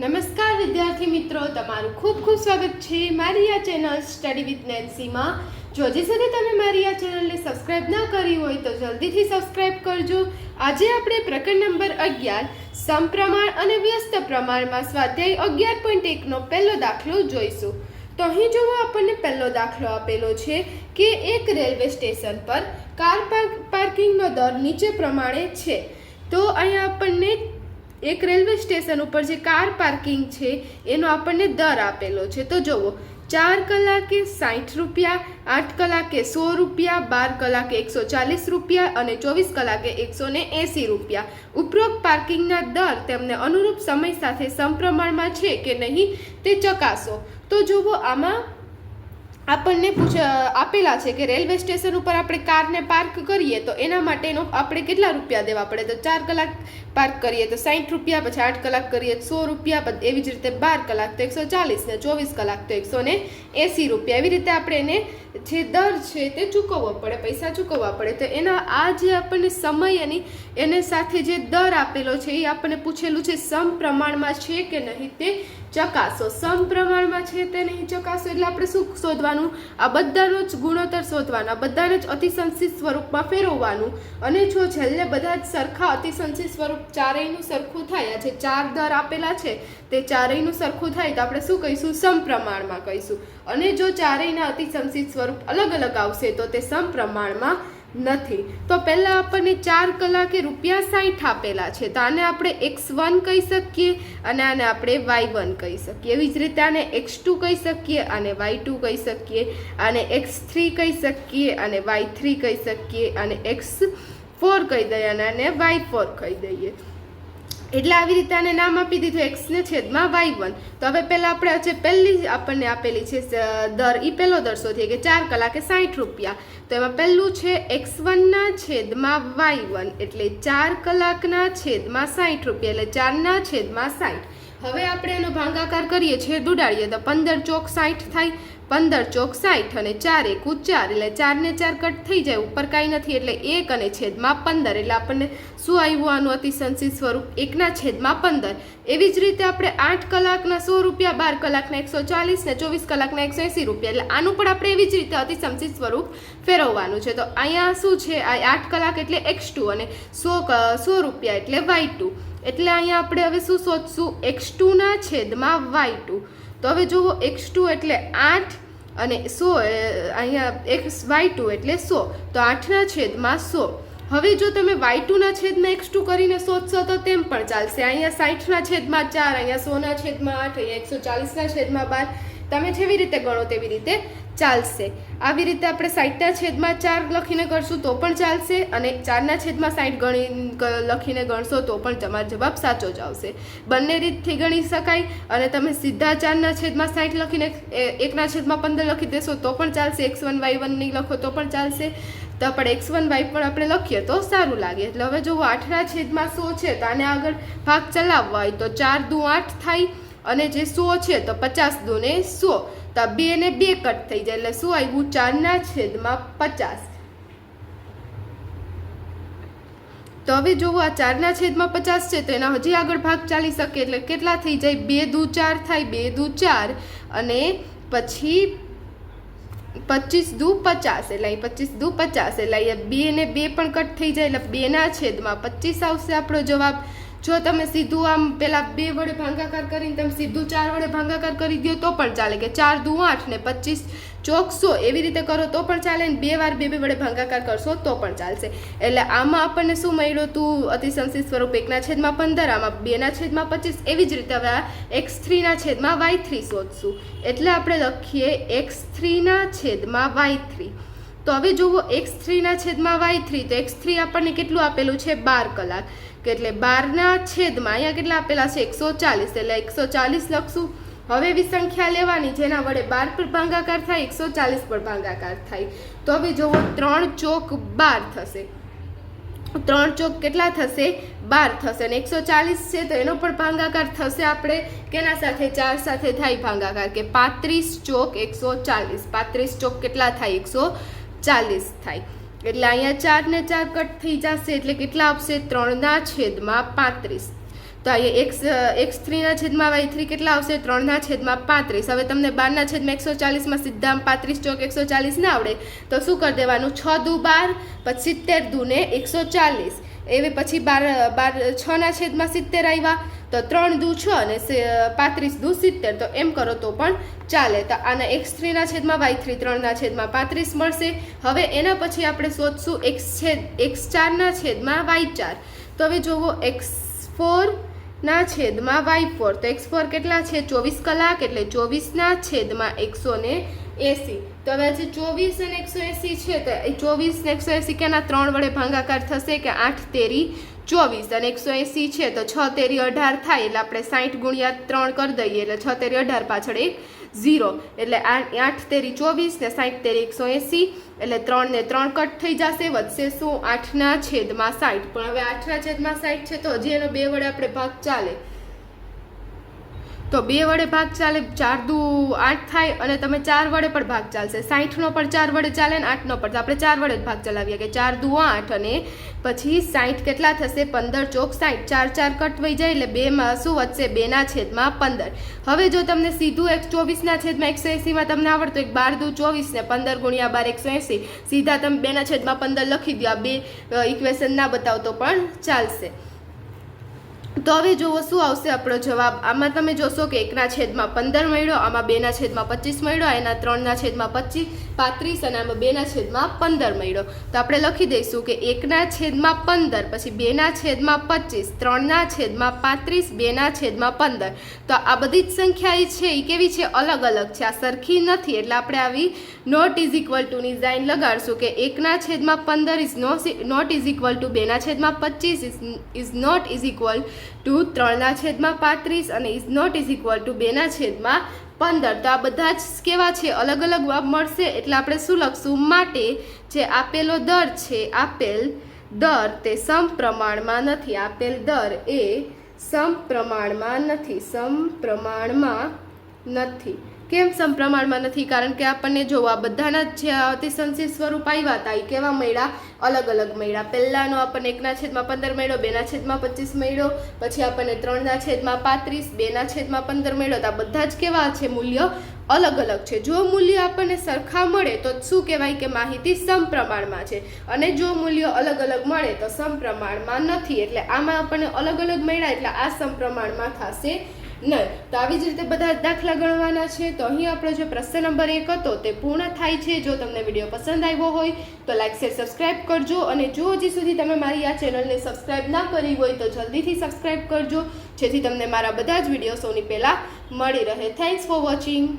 નમસ્કાર વિદ્યાર્થી મિત્રો, તમારું ખૂબ ખૂબ સ્વાગત છે મારી આ ચેનલ સ્ટડી વિથ નેન્સીમાં જો હજી સુધી તમે મારી આ ચેનલને સબસ્ક્રાઇબ ના કરી હોય તો જલ્દીથી સબસ્ક્રાઇબ કરજો. આજે આપણે પ્રકરણ નંબર અગિયાર, સમપ્રમાણ અને વ્યસ્ત પ્રમાણમાં સ્વાધ્યાય અગિયાર પોઈન્ટ એકનો પહેલો દાખલો જોઈશું. તો અહીં જોવો આપણને પહેલો દાખલો આપેલો છે કે એક રેલવે સ્ટેશન પર કાર પાર્ક પાર્કિંગનો દર નીચે પ્રમાણે છે. તો અહીંયા આપણને એક રેલવે સ્ટેશન ઉપર જે કાર પાર્કિંગ છે, એનો આપણને દર આપેલો છે. તો જુઓ, ચાર કલાકે સાઠ રૂપિયા, આઠ કલાકે સો રૂપિયા, બાર કલાકે એકસો ચાલીસ રૂપિયા અને ચોવીસ કલાકે એકસો ને એંસી રૂપિયા. ઉપરોક્ત પાર્કિંગના દર તેમને અનુરૂપ સમય સાથે સમપ્રમાણમાં છે કે નહીં તે ચકાસો. તો જુઓ, આમાં આપણને પૂછ, આપેલા છે કે રેલવે સ્ટેશન ઉપર આપણે કારને પાર્ક કરીએ તો એના માટેનો આપણે કેટલા રૂપિયા દેવા પડે? તો ચાર કલાક પાર્ક કરીએ તો સાઠ રૂપિયા, પછી આઠ કલાક કરીએ સો રૂપિયા એવી જ રીતે બાર કલાક તો એકસો ચાલીસ ને ચોવીસ કલાક તો એકસો ને એંસી રૂપિયા. એવી રીતે આપણે એને જે દર છે તે ચૂકવવો પડે, પૈસા ચૂકવવા પડે. તો એના આ જે આપણને સમય એની એને સાથે જે દર આપેલો છે એ આપણને પૂછેલું છે સમપ્રમાણમાં છે કે નહીં તે ચકાસો. સમપ્રમાણમાં છે તે નહીં ચકાસો એટલે આપણે શું શોધવાનું? આ બધાનો જ ગુણોત્તર શોધવાનો બધાને જ અતિસંશિત સ્વરૂપમાં ફેરવવાનું. અને જો છેલ્લે બધા જ સરખા અતિસંશિત સ્વરૂપ ચારેયનું સરખું થાય, આ જે ચાર દર આપેલા છે, તે ચારેયનું સરખું થાય, તો આપણે શું કહીશું? સમપ્રમાણમાં કહીશું. અને જો ચારેયના અતિસંશિત સ્વરૂપ અલગ અલગ આવશે, તો તે સમપ્રમાણમાં નથી. તો પહેલાં આપણને ચાર કલાકે રૂપિયા સાઠ આપેલા છે. તો આને આપણે એક્સ વન કહી શકીએ અને આને આપણે વાય વન કહી શકીએ. એવી જ રીતે આને એક્સ ટુ કહી શકીએ અને વાય ટુ કહી શકીએ. અને એક્સ થ્રી કહી શકીએ અને વાય થ્રી કહી શકીએ. અને એક્સ ફોર કહી દઈએ અને આને વાય ફોર કહી દઈએ. એટલે આવી રીતે આને નામ આપી દીધું. એક્સ ને છેદમાં વાય વન તો હવે પહેલાં આપણે જે પહેલી આપણને આપેલી છે દર એ પહેલો દર શોધીએ કે ચાર કલાકે સાઠ રૂપિયા. તો એમાં પહેલું છે એક્સ વનના છેદમાં વાય વન એટલે ચાર કલાકના છેદમાં સાઠ રૂપિયા. એટલે ચારના છેદમાં સાઠ હવે આપણે એનો ભાંગાકાર કરીએ છીએ દુડાડીએ તો પંદર ચોક સાઠ થાય. પંદર ચોક સાઠ અને ચાર એકુ ચાર, એટલે ચારને ચાર કટ થઈ જાય, ઉપર કાંઈ નથી, એટલે એક અને છેદમાં પંદર, એટલે આપણને શું આવ્યું આનું અતિસંશિત સ્વરૂપ? એકના છેદમાં પંદર. એવી જ રીતે આપણે આઠ કલાકના સો રૂપિયા, બાર કલાકના એકસો ચાલીસ ને ચોવીસ કલાકના એકસો એંસી રૂપિયા, એટલે આનું પણ આપણે એવી જ રીતે અતિસંશિત સ્વરૂપ ફેરવવાનું છે. તો અહીંયા શું છે? આ આઠ કલાક એટલે એક્સ ટુ અને સો સો રૂપિયા એટલે વાય ટુ. એટલે અહીંયા આપણે હવે શું શોધશું એક્સ ટુના છેદમાં વાય ટુ. તો હવે જુઓ, એક્સ ટુ એટલે આઠ અને સો અહીંયા એક્સ, વાય ટુ એટલે સો. તો આઠના છેદમાં સો. હવે જો તમે વાય ટુના છેદમાં એક્સ ટુ કરીને શોધશો તો તેમ પણ ચાલશે. અહીંયા સાઠના છેદમાં ચાર, અહીંયા સોના છેદમાં આઠ, અહીંયા એકસો ચાલીસના છેદમાં બાર તમે જેવી રીતે ગણો તેવી રીતે ચાલશે. આવી રીતે આપણે સાઠના છેદમાં ચાર લખીને કરશું તો પણ ચાલશે અને ચારના છેદમાં સાઠ ગણી લખીને ગણશો તો પણ તમારો જવાબ સાચો જ આવશે. બંને રીતથી ગણી શકાય અને તમે સીધા ચારના છેદમાં સાઠ લખીને એકના છેદમાં પંદર લખી દેશો તો પણ ચાલશે. એક્સ વન વાય વન નહીં લખો તો પણ ચાલશે. તો આપણે એક્સ વન વાય પણ આપણે લખીએ તો સારું લાગે. એટલે હવે જો આઠના છેદમાં સો છે તો આને આગળ ભાગ ચલાવવા હોય તો ચાર દુ આઠ થાય અને જે સો છે તો પચાસ દુને સો. તો બે ને બે કટ થઈ જાય એટલે શું આવ્યું ચારના છેદમાં પચાસ. તો હવે જુઓ આ ચારના છેદમાં પચાસ છે તો એના હજી આગળ ભાગ ચાલી શકે એટલે કેટલા થઈ જાય? બે દુ ચાર થાય, બે દુ ચાર. અને પછી પચીસ દુ પચાસ એટલે અહીં પચીસ દુ પચાસ એટલે અહીંયા બે ને બે પણ કટ થઈ જાય એટલે બેના છેદમાં પચીસ આવશે આપણો જવાબ. જો તમે સીધું આમ પેલા બે વડે ભાગાકાર કરીને તમે સીધું ચાર વડે ભાગાકાર કરી દો તો પણ ચાલે કે ચાર દુ આઠ ને પચીસ ચોકસો એવી રીતે કરો તો પણ ચાલે ને બે વાર બે બે વડે ભાગાકાર કરશો તો પણ ચાલશે. એટલે આમાં આપણને શું મળ્યું તું? અતિસંશિત સ્વરૂપ એકના છેદમાં પંદર, આમાં બેના છેદમાં પચીસ, એવી જ રીતે હવે આ એક્સ થ્રીના છેદમાં વાય થ્રી શોધશું. એટલે આપણે લખીએ એક્સ થ્રીના છેદમાં વાય થ્રી. તો હવે જુઓ એક્સ થ્રીના છેદમાં વાય થ્રી, તો એક્સ થ્રી આપણને કેટલું આપેલું છે? બાર કલાક. કે એટલે બારના છેદમાં અહીંયા કેટલા આપેલા છે? એકસો ચાલીસ. એટલે એકસો ચાલીસ લખશું. હવે એવી સંખ્યા લેવાની જેના વડે બાર પર ભાંગાકાર થાય, એકસો ચાલીસ પર ભાંગાકાર થાય. તો હવે જુઓ ત્રણ ચોક બાર થશે. ત્રણ ચોક કેટલા થશે? બાર થશે. અને એકસો ચાલીસ છે તો એનો પણ ભાંગાકાર થશે આપણે. કેના સાથે? ચાર સાથે થાય ભાંગાકાર. કે પાંત્રીસ ચોક એકસો ચાલીસ. પાંત્રીસ ચોક કેટલા થાય? એકસો ચાલીસ થાય. એટલે અહીંયા ચાર ને ચાર કટ થઈ જશે એટલે કેટલા આવશે ત્રણના છેદમાં પાંત્રીસ. તો અહીંયા એક્સ એક્સ થ્રીના છેદમાં વાય થ્રી કેટલા આવશે? ત્રણના છેદમાં પાંત્રીસ. હવે તમને બારના છેદમાં એકસો ચાલીસમાં સીધા પાંત્રીસ ચોક એકસો ચાલીસ ના આવડે. તો શું કરી દેવાનું? છ દુ બાર પછી સિત્તેર દુને એકસો ચાલીસ. એવી પછી બાર બાર, છના છેદમાં સિત્તેર આવ્યા તો ત્રણ દુ છ અને પાંત્રીસ દુ સિત્તેર. તો એમ કરો તો પણ ચાલે. તો આના એક્સ થ્રીના છેદમાં વાય થ્રી, ત્રણના છેદમાં પાંત્રીસ મળશે. હવે એના પછી આપણે શોધશું એક્સ છેદ એક્સ ચારના છેદમાં વાય ચાર. તો હવે જોવો એક્સ ફોર ના છેદમાં વાય ફોર. તો એક્સ ફોર કેટલા છે? ચોવીસ કલાક એટલે ચોવીસના છેદમાં એકસો એસી. તો હવે જે ચોવીસ અને એકસો એસી છે, તો એ ચોવીસ ને એકસો એસી કેના ત્રણ વડે ભાગાકાર થશે કે આઠ તેરી ચોવીસ. અને એકસો એસી છે, તો છ તેરી અઢાર થાય, એટલે આપણે સાઠ ગુણ્યા ત્રણ કરી દઈએ, એટલે છ તેરી અઢાર પાછળ એક ઝીરો. એટલે આઠ તેરી ચોવીસ ને સાઠ તેરી એકસો એસી, એટલે ત્રણ ને ત્રણ કટ થઈ જશે, વધશે શું? આઠના છેદમાં સાઠ પણ હવે આઠના છેદમાં સાઠ છે, તો હજી એનો બે વડે આપણે ભાગ ચાલે. તો બે વડે ભાગ ચાલે, ચાર દુ આઠ થાય અને તમે ચાર વડે પણ ભાગ ચાલશે. સાઠનો પણ ચાર વડે ચાલે ને આઠનો પણ. આપણે ચાર વડે જ ભાગ ચલાવીએ કે ચાર દુ આઠ અને પછી સાઠ કેટલા થશે? પંદર ચોક સાઠ ચાર ચાર કટ થઈ જાય એટલે બેમાં શું વધશે? બેના છેદમાં પંદર. હવે જો તમને સીધું એક ચોવીસના છેદમાં એકસો એંસીમાં તમને આવડતું, એક બાર દુ ચોવીસ ને પંદર ગુણ્યા બાર એકસો એંસી. સીધા તમે બેના છેદમાં પંદર લખી દો આ બે ઇક્વેશન ના બતાવતો પણ ચાલશે. તો હવે જુઓ, શું આવશે આપણો જવાબ? આમાં તમે જોશો કે એકના છેદમાં પંદર મળ્યો, આમાં બેના છેદમાં પચીસ મળ્યો એના ત્રણના છેદમાં પચીસ, પાંત્રીસ અને આમાં બેના છેદમાં પંદર મળ્યો. તો આપણે લખી દઈશું કે એકના છેદમાં પંદર, પછી બેના છેદમાં પચીસ, ત્રણના છેદમાં પાંત્રીસ, બેના છેદમાં પંદર. તો આ બધી જ સંખ્યા છે એ કેવી છે? અલગ અલગ છે. આ સરખી નથી. એટલે આપણે આવી નોટ ઇઝ ઇક્વલ ટુની સાઇન લગાડશું કે એકના છેદમાં પંદર is not is equal to બેના છેદમાં પચીસ is not is equal to, ત્રણના છેદમાં પાંત્રીસ અને is not is equal to બેના છેદમાં પંદર. તો આ બધા જ કેવા છે? અલગ અલગ વાપ મળશે. એટલે આપણે શું લખશું? માટે જે આપેલો દર છે, આપેલ દર તે સમપ્રમાણમાં નથી. આપેલ દર એ સમપ્રમાણમાં નથી. સમપ્રમાણમાં નથી. કેમ સમપ્રમાણમાં નથી? કારણ કે આપણને જોવા બધાના જ અતિસંશી સ્વરૂપ આવ્યા હતા એ કેવા મળ્યા? અલગ અલગ મળ્યા. પહેલાંનો આપણને એકના છેદમાં પંદર મળ્યો, બેના છેદમાં પચીસ મળ્યો, પછી આપણને ત્રણના છેદમાં પાંત્રીસ, બેના છેદમાં પંદર મળ્યો. તો આ બધા જ કેવા છે મૂલ્ય? અલગ અલગ છે. જો મૂલ્ય આપણને સરખા મળે, તો શું કહેવાય કે માહિતી સમપ્રમાણમાં છે? અને જો મૂલ્ય અલગ અલગ મળે, તો સમપ્રમાણમાં નથી. એટલે આમાં આપણને અલગ અલગ મળ્યા, એટલે આ સમપ્રમાણમાં થશે નહીં, તો આવી જ રીતે બધા દાખલા ગણવાના છે. તો અહીં આપણો જે પ્રશ્ન નંબર એક હતો, તે પૂર્ણ થાય છે. જો તમને વીડિયો પસંદ આવ્યો હોય, તો લાઈક, શેર, સબસ્ક્રાઇબ કરજો. અને જો હજી સુધી તમે મારી આ ચેનલને સબસ્ક્રાઇબ ના કરી હોય, તો જલ્દીથી સબસ્ક્રાઇબ કરજો. જેથી તમને મારા બધા જ વીડિયો સૌની પહેલાં મળી રહે. Thanks for watching